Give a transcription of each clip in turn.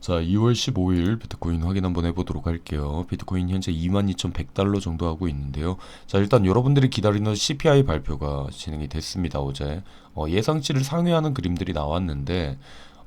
자, 2월 15일 비트코인 확인 한번 해보도록 할게요. 비트코인 현재 22,100달러 정도 하고 있는데요. 자, 일단 여러분들이 기다리는 CPI 발표가 진행이 됐습니다, 어제. 어, 예상치를 상회하는 그림들이 나왔는데,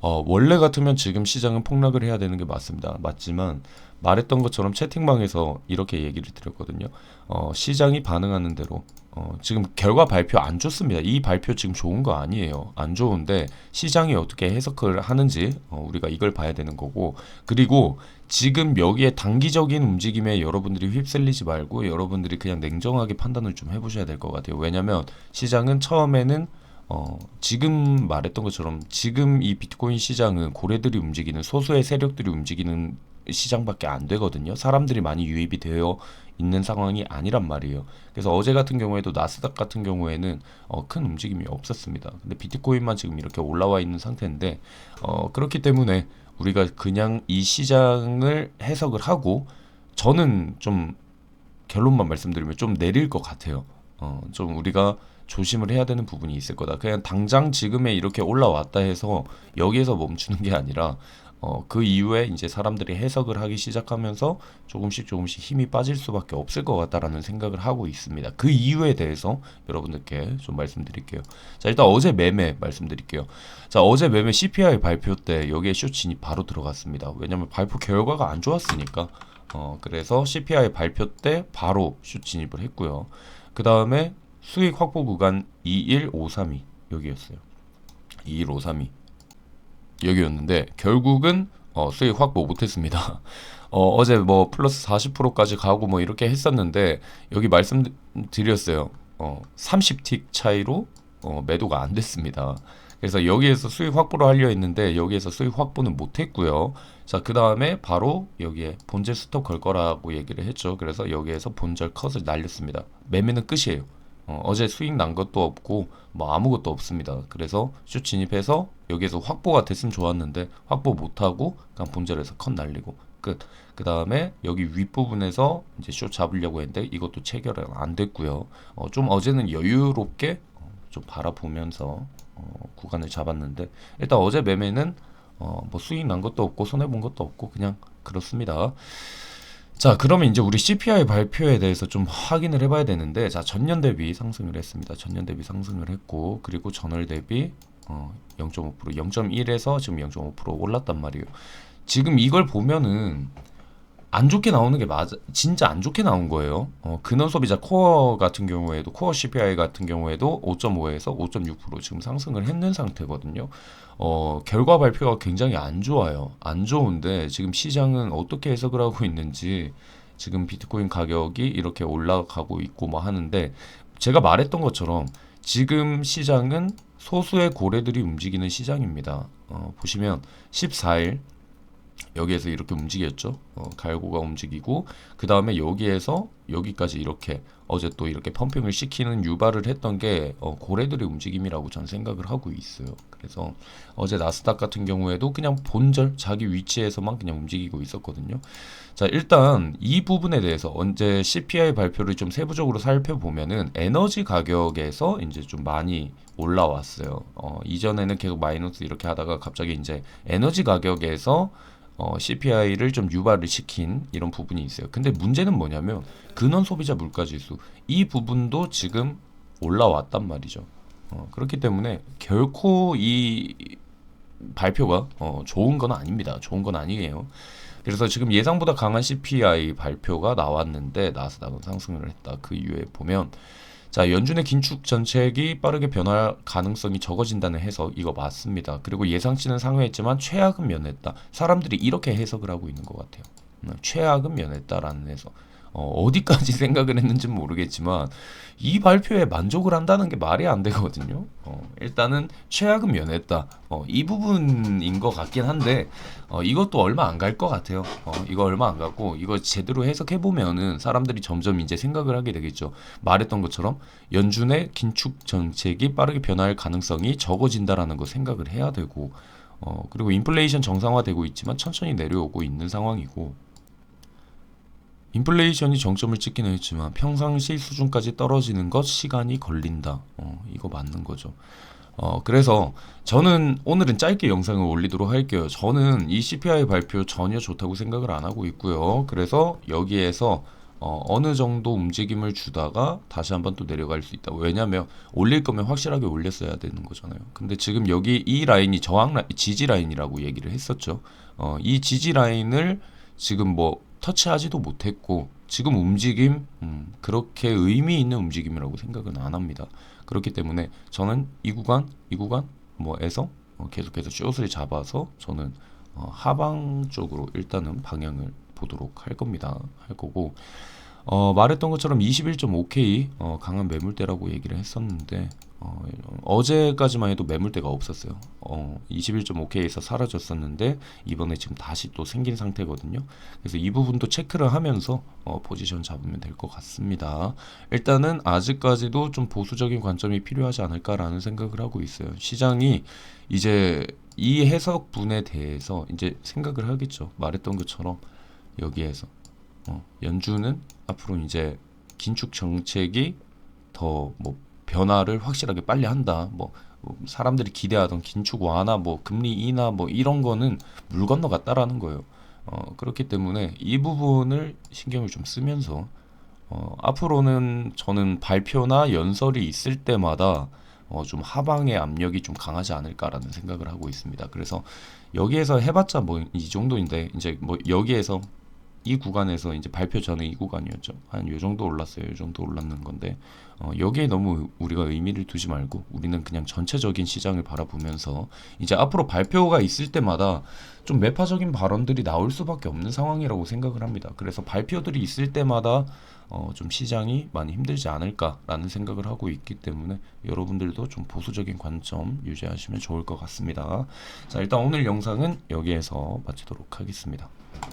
어, 원래 같으면 지금 시장은 폭락을 해야 되는 게 맞습니다. 맞지만, 말했던 것처럼 채팅방에서 이렇게 얘기를 드렸거든요. 어, 시장이 반응하는 대로 어, 지금 결과 발표 안 좋습니다. 이 발표 지금 좋은 거 아니에요. 안 좋은데 시장이 어떻게 해석을 하는지 어, 우리가 이걸 봐야 되는 거고 그리고 지금 여기에 단기적인 움직임에 여러분들이 휩쓸리지 말고 여러분들이 그냥 냉정하게 판단을 좀 해보셔야 될 것 같아요. 왜냐하면 시장은 처음에는 어, 지금 말했던 것처럼 지금 이 비트코인 시장은 고래들이 움직이는 소수의 세력들이 움직이는 시장밖에 안 되거든요. 사람들이 많이 유입이 되어 있는 상황이 아니란 말이에요. 그래서 어제 같은 경우에도 나스닥 같은 경우에는 어, 큰 움직임이 없었습니다. 근데 비트코인만 지금 이렇게 올라와 있는 상태인데 어, 그렇기 때문에 우리가 그냥 이 시장을 해석을 하고 저는 좀 결론만 말씀드리면 좀 내릴 것 같아요. 어, 좀 우리가 조심을 해야 되는 부분이 있을 거다. 그냥 당장 지금에 이렇게 올라왔다 해서 여기에서 멈추는 게 아니라 어, 그 이후에 이제 사람들이 해석을 하기 시작하면서 조금씩 조금씩 힘이 빠질 수밖에 없을 것 같다라는 생각을 하고 있습니다. 그 이유에 대해서 여러분들께 좀 말씀드릴게요. 자, 일단 어제 매매 말씀드릴게요. 자, 어제 매매 CPI 발표 때 여기에 쇼진이 바로 들어갔습니다. 왜냐면 발표 결과가 안 좋았으니까. 어, 그래서 CPI 발표 때 바로 슛 진입을 했고요. 그 다음에 수익 확보 구간 21532 여기였어요. 21532 여기였는데 결국은 어, 수익 확보 못했습니다. 어, 어제 뭐 플러스 40%까지 가고 뭐 이렇게 했었는데 여기 말씀드렸어요. 어, 30틱 차이로 어, 매도가 안 됐습니다. 그래서 여기에서 수익 확보를 하려 했는데 여기에서 수익 확보는 못했고요. 자, 그 다음에 바로 여기에 본질 스톱 걸 거라고 얘기를 했죠. 그래서 여기에서 본절 컷을 날렸습니다. 매매는 끝이에요. 어, 어제 수익 난 것도 없고 뭐 아무것도 없습니다. 그래서 슛 진입해서 여기에서 확보가 됐으면 좋았는데 확보 못하고 그냥 본절에서 컷 날리고 끝. 그 다음에 여기 윗부분에서 이제 슛 잡으려고 했는데 이것도 체결은 안 됐고요. 어, 좀 어제는 여유롭게 어, 좀 바라보면서 어, 구간을 잡았는데 일단 어제 매매는 어, 뭐 수익 난 것도 없고 손해 본 것도 없고 그냥 그렇습니다. 자, 그러면 이제 우리 CPI 발표에 대해서 좀 확인을 해봐야 되는데, 자, 전년 대비 상승을 했습니다. 전년 대비 상승을 했고, 그리고 전월 대비 어, 0.5%, 0.1에서 지금 0.5% 올랐단 말이에요. 지금 이걸 보면은 안 좋게 나오는 게 맞아, 진짜 안 좋게 나온 거예요. 어, 근원 소비자 코어 같은 경우에도 코어 CPI 같은 경우에도 5.5에서 5.6% 지금 상승을 했는 상태거든요. 어, 결과 발표가 굉장히 안 좋아요. 안 좋은데 지금 시장은 어떻게 해석을 하고 있는지 지금 비트코인 가격이 이렇게 올라가고 있고 뭐 하는데 제가 말했던 것처럼 지금 시장은 소수의 고래들이 움직이는 시장입니다. 어, 보시면 14일 여기에서 이렇게 움직였죠. 어, 갈고가 움직이고 그 다음에 여기에서 여기까지 이렇게 어제 또 이렇게 펌핑을 시키는 유발을 했던 게 어, 고래들의 움직임이라고 전 생각을 하고 있어요. 그래서 어제 나스닥 같은 경우에도 그냥 본절 자기 위치에서만 그냥 움직이고 있었거든요. 자 일단 이 부분에 대해서 언제 CPI 발표를 좀 세부적으로 살펴보면은 에너지 가격에서 이제 좀 많이 올라왔어요. 어, 이전에는 계속 마이너스 이렇게 하다가 갑자기 이제 에너지 가격에서 어, CPI를 좀 유발을 시킨 이런 부분이 있어요. 근데 문제는 뭐냐면 근원 소비자 물가 지수 이 부분도 지금 올라왔단 말이죠. 어, 그렇기 때문에 결코 이 발표가 어, 좋은 건 아닙니다. 좋은 건 아니에요. 그래서 지금 예상보다 강한 CPI 발표가 나왔는데 나스닥은 상승을 했다. 그 이유에 보면 자, 연준의 긴축 정책이 빠르게 변할 가능성이 적어진다는 해석 이거 맞습니다. 그리고 예상치는 상회했지만 최악은 면했다. 사람들이 이렇게 해석을 하고 있는 것 같아요. 음, 최악은 면했다라는 해석. 어, 어디까지 생각을 했는지 는 모르겠지만 이 발표에 만족을 한다는 게 말이 안 되거든요. 어, 일단은 최악은 면했다. 어, 이 부분인 것 같긴 한데 어, 이것도 얼마 안 갈 것 같아요. 어, 이거 얼마 안 가고 이거 제대로 해석해 보면은 사람들이 점점 이제 생각을 하게 되겠죠. 말했던 것처럼 연준의 긴축 정책이 빠르게 변할 가능성이 적어진다라는 거 생각을 해야 되고 어, 그리고 인플레이션 정상화되고 있지만 천천히 내려오고 있는 상황이고 인플레이션이 정점을 찍기는 했지만 평상시 수준까지 떨어지는 것 시간이 걸린다. 어, 이거 맞는 거죠. 어, 그래서 저는 오늘은 짧게 영상을 올리도록 할게요. 저는 이 CPI 발표 전혀 좋다고 생각을 안 하고 있고요. 그래서 여기에서 어, 어느 정도 움직임을 주다가 다시 한번 또 내려갈 수 있다. 왜냐면 올릴 거면 확실하게 올렸어야 되는 거잖아요. 근데 지금 여기 이 라인이 저항 라 지지 라인이라고 얘기를 했었죠. 어, 이 지지 라인을 지금 뭐 터치하지도 못했고 지금 움직임 음, 그렇게 의미 있는 움직임이라고 생각은 안 합니다. 그렇기 때문에 저는 이 구간 이 구간 뭐에서 어, 계속해서 숏을 잡아서 저는 어, 하방 쪽으로 일단은 방향을 보도록 할 겁니다. 할 거고 어, 말했던 것처럼 21.5K 어, 강한 매물대라고 얘기를 했었는데 어, 어제까지만 해도 매물대가 없었어요. 어, 21.5K에서 사라졌었는데 이번에 지금 다시 또 생긴 상태거든요. 그래서 이 부분도 체크를 하면서 어, 포지션 잡으면 될 것 같습니다. 일단은 아직까지도 좀 보수적인 관점이 필요하지 않을까라는 생각을 하고 있어요. 시장이 이제 이 해석분에 대해서 이제 생각을 하겠죠. 말했던 것처럼 여기에서 어, 연준은 앞으로 이제 긴축 정책이 더뭐 변화를 확실하게 빨리 한다. 뭐 어, 사람들이 기대하던 긴축 완화, 뭐 금리 인하, 뭐 이런 거는 물 건너갔다라는 거예요. 어, 그렇기 때문에 이 부분을 신경을 좀 쓰면서 어, 앞으로는 저는 발표나 연설이 있을 때마다 어, 좀 하방의 압력이 좀 강하지 않을까라는 생각을 하고 있습니다. 그래서 여기에서 해봤자 뭐 이 정도인데 이제 뭐 여기에서 이 구간에서 이제 발표 전에 이 구간이었죠. 한 요 정도 올랐어요. 요 정도 올랐는 건데 어, 여기에 너무 우리가 의미를 두지 말고 우리는 그냥 전체적인 시장을 바라보면서 이제 앞으로 발표가 있을 때마다 좀 매파적인 발언들이 나올 수밖에 없는 상황이라고 생각을 합니다. 그래서 발표들이 있을 때마다 어, 좀 시장이 많이 힘들지 않을까라는 생각을 하고 있기 때문에 여러분들도 좀 보수적인 관점 유지하시면 좋을 것 같습니다. 자, 일단 오늘 영상은 여기에서 마치도록 하겠습니다.